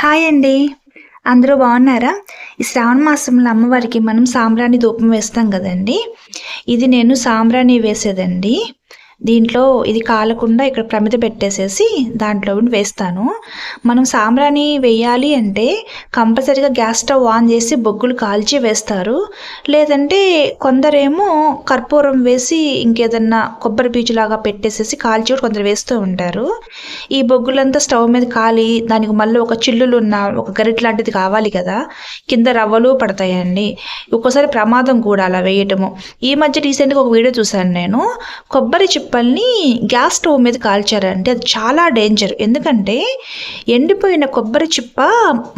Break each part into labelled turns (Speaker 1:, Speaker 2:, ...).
Speaker 1: Hi అండి అందరూ బాగున్నారా? ఈ శ్రావణ మాసంలో అమ్మవారికి మనం సాంబ్రాణి ధూపం వేస్తాం కదండి. ఇది నేను సాంబ్రాణి వేసేదండి. దీంట్లో ఇది కాలకుండా ఇక్కడ ప్రమిద పెట్టేసేసి దాంట్లో వేస్తాను. మనం సాంబ్రాణి వేయాలి అంటే కంపల్సరీగా గ్యాస్ స్టవ్ ఆన్ చేసి బొగ్గులు కాల్చి వేస్తారు. లేదంటే కొందరేమో కర్పూరం వేసి ఇంకేదన్నా కొబ్బరి పీచులాగా పెట్టేసేసి కాల్చి కూడా కొందరు వేస్తూ ఉంటారు. ఈ బొగ్గులంతా స్టవ్ మీద కాలి దానికి మళ్ళీ ఒక చిల్లులు ఉన్న ఒక గరిట లాంటిది కావాలి కదా. కింద రవ్వలు పడతాయండి. ఒక్కోసారి ప్రమాదం కూడా అలా వేయటము. ఈ మధ్య రీసెంట్గా ఒక వీడియో చూశాను నేను. కొబ్బరి చిప్పల్ని గ్యాస్ స్టవ్ మీద కాల్చారంటే అది చాలా డేంజర్. ఎందుకంటే ఎండిపోయిన కొబ్బరి చిప్ప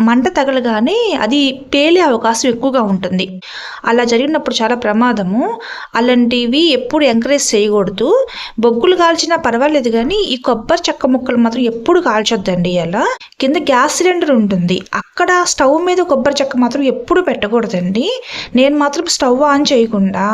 Speaker 1: మంట తగలగానే అది పేలే అవకాశం ఎక్కువగా ఉంటుంది. అలా జరిగినప్పుడు చాలా ప్రమాదము. అలాంటివి ఎప్పుడు ఎంకరేజ్ చేయకూడదు. బొగ్గులు కాల్చినా పర్వాలేదు కానీ ఈ కొబ్బరి చెక్క ముక్కలు మాత్రం ఎప్పుడు కాల్చొద్దండి అలా కింద గ్యాస్ సిలిండర్ ఉంటుంది. అక్కడ స్టవ్ మీద కొబ్బరి చెక్క మాత్రం ఎప్పుడు పెట్టకూడదండి. నేను మాత్రం స్టవ్ ఆన్ చేయకుండా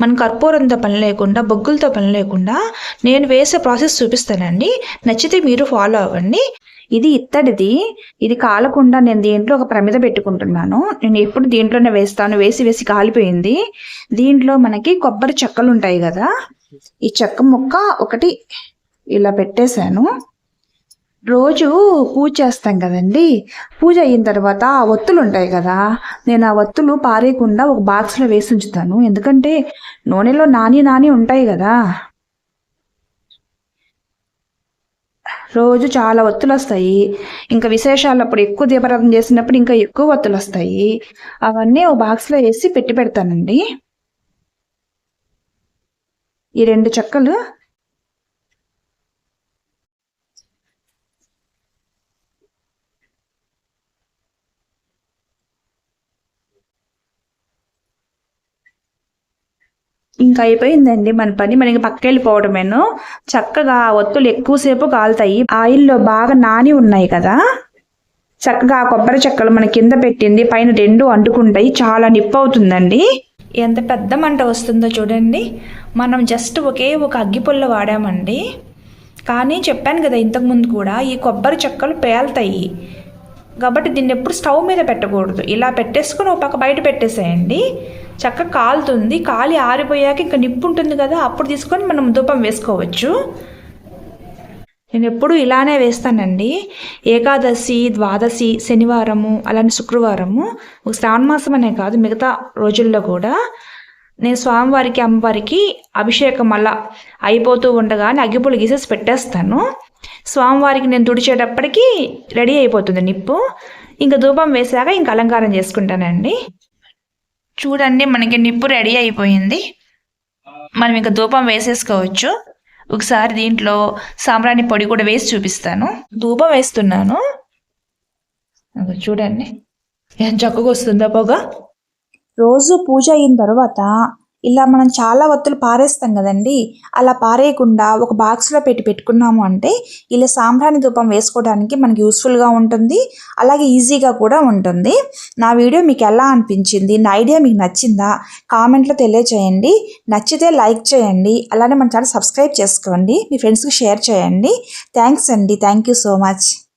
Speaker 1: మన కర్పూరంతో పని లేకుండా బొగ్గులతో పని లేకుండా నేను వేసే ప్రాసెస్ చూపిస్తానండి. నచ్చితే మీరు ఫాలో అవ్వండి. ఇది ఇత్తడిది. ఇది కాలకుండా నేను దీంట్లో ఒక ప్రమిద పెట్టుకుంటున్నాను. నేను ఎప్పుడు దీంట్లోనే వేస్తాను. వేసి వేసి కాలిపోయింది. దీంట్లో మనకి కొబ్బరి చెక్కలు ఉంటాయి కదా. ఈ చెక్క ముక్క ఒకటి ఇలా పెట్టేశాను. రోజు పూజ చేస్తాం కదండి. పూజ అయిన తర్వాత ఆ ఒత్తులు ఉంటాయి కదా. నేను ఆ ఒత్తులు పారేయకుండా ఒక బాక్స్లో వేసి ఉంచుతాను. ఎందుకంటే నూనెలో నాని నాని ఉంటాయి కదా. రోజు చాలా ఒత్తులు వస్తాయి ఇంకా విశేషాలప్పుడు ఎక్కువ దీపారాధన చేసినప్పుడు ఇంకా ఎక్కువ ఒత్తులు వస్తాయి అవన్నీ ఓ బాక్స్లో వేసి పెట్టి పెడతానండి. ఈ రెండు చెక్కలు ఇంకా అయిపోయిందండి మన పని. మనకి పక్కెళ్ళిపోవడమేను. చక్కగా ఒత్తులు ఎక్కువసేపు కాలుతాయి. ఆయిల్లో బాగా నాని ఉన్నాయి కదా. చక్కగా ఆ కొబ్బరి చెక్కలు మన కింద పెట్టింది. పైన రెండు అంటుకుంటాయి. చాలా నిప్పు అవుతుందండి ఎంత పెద్ద మంట వస్తుందో చూడండి. మనం జస్ట్ ఒకే ఒక అగ్గిపుల్ల వాడామండి. కానీ చెప్పాను కదా ఇంతకుముందు కూడా ఈ కొబ్బరి చెక్కలు పేలుతాయి. కాబట్టి దీన్ని ఎప్పుడు స్టవ్ మీద పెట్టకూడదు. ఇలా పెట్టేసుకుని ఒక పక్క బయట పెట్టేసేయండి. చక్కగా కాలుతుంది. కాలి ఆరిపోయాక ఇంకా నిప్పు ఉంటుంది కదా అప్పుడు తీసుకొని మనం ధూపం వేసుకోవచ్చు. నేను ఎప్పుడు ఇలానే వేస్తానండి. ఏకాదశి ద్వాదశి శనివారము అలానే శుక్రవారము. ఒక శ్రావణ మాసం అనే కాదు మిగతా రోజుల్లో కూడా నేను స్వామివారికి అమ్మవారికి అభిషేకం అలా అయిపోతూ ఉండగానే అగ్గిపులు గీసేసి పెట్టేస్తాను. స్వామివారికి నేను తుడిచేటప్పటికి రెడీ అయిపోతుంది నిప్పు. ఇంకా ధూపం వేసాక ఇంకా అలంకారం చేసుకుంటానండి. చూడండి మనకి నిప్పు రెడీ అయిపోయింది. మనం ఇంకా ధూపం వేసేసుకోవచ్చు. ఒకసారి దీంట్లో సాంబ్రాణి పొడి కూడా వేసి చూపిస్తాను. ధూపం వేస్తున్నాను. చూడండి. ఏం చక్కగా వస్తుందా పొగ? రోజు పూజ అయిన తర్వాత ఇలా మనం చాలా ఒత్తులు పారేస్తాం కదండి. అలా పారేయకుండా ఒక బాక్స్లో పెట్టి పెట్టుకున్నాము అంటే ఇలా సాంబ్రాణి ధూపం వేసుకోవడానికి మనకి యూస్ఫుల్గా ఉంటుంది. అలాగే ఈజీగా కూడా ఉంటుంది. నా వీడియో మీకు ఎలా అనిపించింది? నా ఐడియా మీకు నచ్చిందా? కామెంట్లో తెలియచేయండి. నచ్చితే లైక్ చేయండి. అలానే మన ఛానల్ సబ్స్క్రైబ్ చేసుకోండి. మీ ఫ్రెండ్స్కి షేర్ చేయండి. థ్యాంక్స్ అండి. Thank you so much